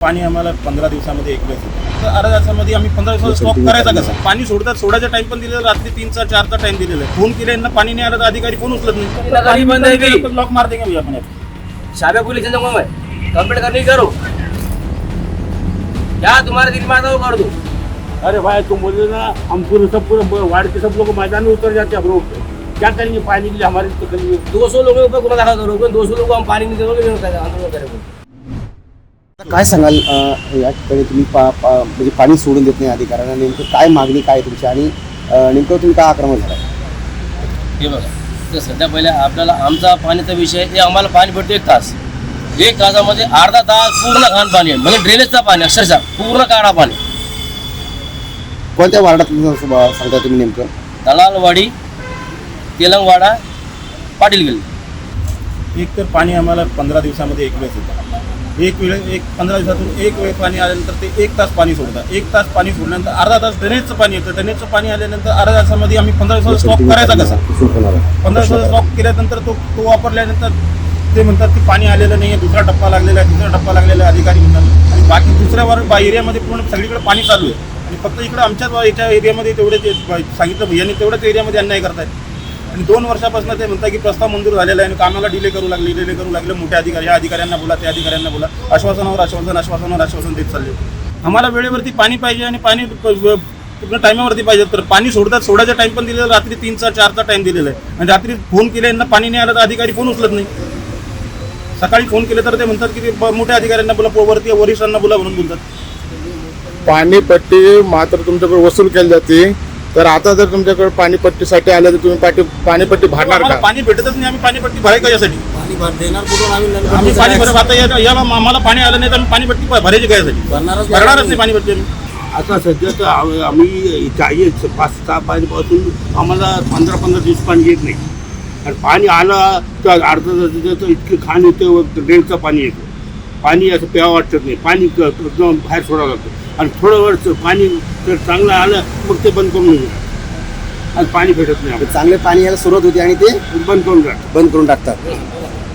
पाणी आम्हाला पंधरा दिवसामध्ये एक वेळेस येतं. तर अर्ध्या तासामध्ये आम्ही पंधरा दिवसाचा स्टॉक करायचा कसा? पाणी सोडतात सोडायचा टाइम पण दिलेला रात्री तीनचा चारचा टाइम दिलेला आहे. फोन केले यांना पाणी नाही आलं तर अधिकारी फोन उचलत नाही. गाड़ी बंद है भी। लॉक मार देंगे भैया अपने शाबे पुलिस मैं कंप्लेंट करनी करो क्या तुम्हारे दिल में आता है वो कर दो अरे भाई तुम बोले ना हम पूरे सब पूरे वार्ड के सब लोग मैदान में उतर जाते हैं हम रोड पे क्या करेंगे पानी के लिए हमारी तो करेंगे दो सौ लोगों के ऊपर गुना दाखिल करो दो सौ लोगों को हम पानी नहीं देंगे आंदोलन करेंगे काय सांगाल अ, या ठिकाणी तुम्ही पा पा- म्हणजे पाणी सोडून देत नाही अधिकाऱ्यांना नेमकं काय मागणी काय आहे तुमची? आणि अ, नेमकं तुम्ही काय आक्रमण झाला हे बघा तर सध्या पहिले आपल्याला आमचा पाण्याचा विषय हे आम्हाला पाणी भेटतो एक तास. एक तासामध्ये अर्धा तास पूर्ण घाण पाणी आहे. म्हणजे ड्रेनेजचं पाणी अक्षरशः पूर्ण काळा पाणी. कोणत्या वार्डात सांगता तुम्ही नेमकं? दलालवाडी तेलंगवाडा पाटील गल्ली एक तर पाणी आम्हाला पंधरा दिवसामध्ये एक वेळेस येतं. एक वेळ एक पंधरा दिवसातून एक वेळ पाणी आल्यानंतर ते एक तास पाणी सोडतात. एक तास पाणी सोडल्यानंतर अर्धा तास ड्रेनेजचं पाणी येतं. ड्रेनेजचं पाणी आल्यानंतर अर्ध्या तासामध्ये आम्ही पंधरा दिवसाचा स्टॉक करायचा कसा? पंधरा दिवसाचा स्टॉक केल्यानंतर तो तो वापरल्यानंतर ते म्हणतात की पाणी आलेलं नाही आहे दुसरा टप्पा लागलेला आहे दुसरा टप्पा लागलेला आहे अधिकारी म्हणतात. आणि बाकी दुसऱ्या वर बा- एरियामध्ये पूर्ण सगळीकडे पाणी चालू आहे. आणि फक्त इकडे आमच्याच बा- याच्या एरियामध्ये तेवढे ते बा- सांगितलं भैयानी तेवढ्याच एरियामध्ये अन्याय करतायत. आणि दोन वर्षापासून ते म्हणतात की प्रस्ताव मंजूर झालेला आहे आणि कामाला डिले करू लागले डिले करू लागले मोठे अधिकारी या अधिकाऱ्यांना बोला त्या अधिकाऱ्यांना बोला. आश्वासनावर आश्वासन आश्वासनावर आश्वासन देत चालले. आम्हाला वेळेवरती पाणी पाहिजे आणि पाणी पूर्ण टायमावरती पाहिजे. तर पाणी सोडतात सोडायचा टाईम पण दिलेला रात्री तीनचा चारचा टाईम दिलेला आहे. आणि रात्री फोन केले यांना पाणी नाही आलं तर अधिकारी फोन उचलत नाही. सकाळी फोन केले तर ते म्हणतात की ते मोठ्या अधिकाऱ्यांना बोला वरती वरिष्ठांना बोला म्हणून बोलतात. पाणीपट्टी मात्र तुमच्याकडे वसूल केली जाते. तर आता जर तुमच्याकडे पाणीपट्टीसाठी आलं तर तुम्ही पाटी पाणीपट्टी भरणार आम्हाला का? पाणी भेटतच नाही आम्ही पाणीपट्टी भरायचं यासाठी पाणी भर देणार कुठून आम्ही आम्ही पाणी? भरत आता या- याला आम्हाला पाणी आलं नाही तर आम्ही पाणीपट्टी भरायची काय यासाठी भरणारच नाही. भरणारच आम्ही. नाही पाणीपट्टी आम्ही. आता सध्या तर आम- आम्ही काही पाच सहा पासून आम्हाला पंधरा पंधरा दिवस पाणी येत नाही. आणि पाणी आलं तर अर्धा तास तर इतके घाण येते व ड्रेनचं पाणी येतं. पाणी असं प्यावं वाटत नाही. पाणी क- एकदम बाहेर सोडावं लागतं. आणि थोडं वेळ पाणी जर चांगलं आलं मग ते बंद करून देतात आणि पाणी भेटत नाही आम्हाला. चांगले पाणी यायला सुरुवात होती आणि ते बंद करून टाकतात. बंद करून टाकतात.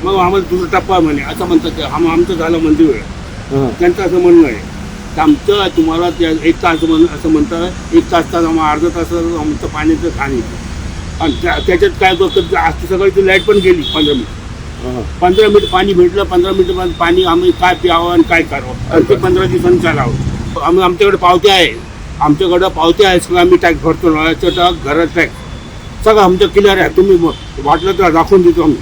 मग आम्हाला दुसरा टप्पा म्हणे असं म्हणतात ते आम आमचं झालं मंदिर. वेळ हं. त्यांचं असं म्हणणं आहे. की आमचं तुम्हाला त्या एक तास म्हण असं म्हणतात एक तास तास आम्हाला अर्धा तास आमचं पाण्याचं घाण येतं आणि त्या- त्याच्यात काय होतं आज सकाळची लाइट पण गेली पंधरा मिनिट. हं. पंधरा मिनिट पाणी भेटलं पंधरा मिनिट पाणी आम्ही काय प्यावं आणि काय करावं? आणि ते पंधरा दिवसांनी चालावं. आम्ही आमच्याकडे पावती आहे. आमच्याकडं पावती आहे सगळं आम्ही टॅक्स भरतो नळाचं टाक घरात टॅक्स सगळं आमचं क्लिअर आहे. तुम्ही वाटलं तर दाखवून देतो आम्ही.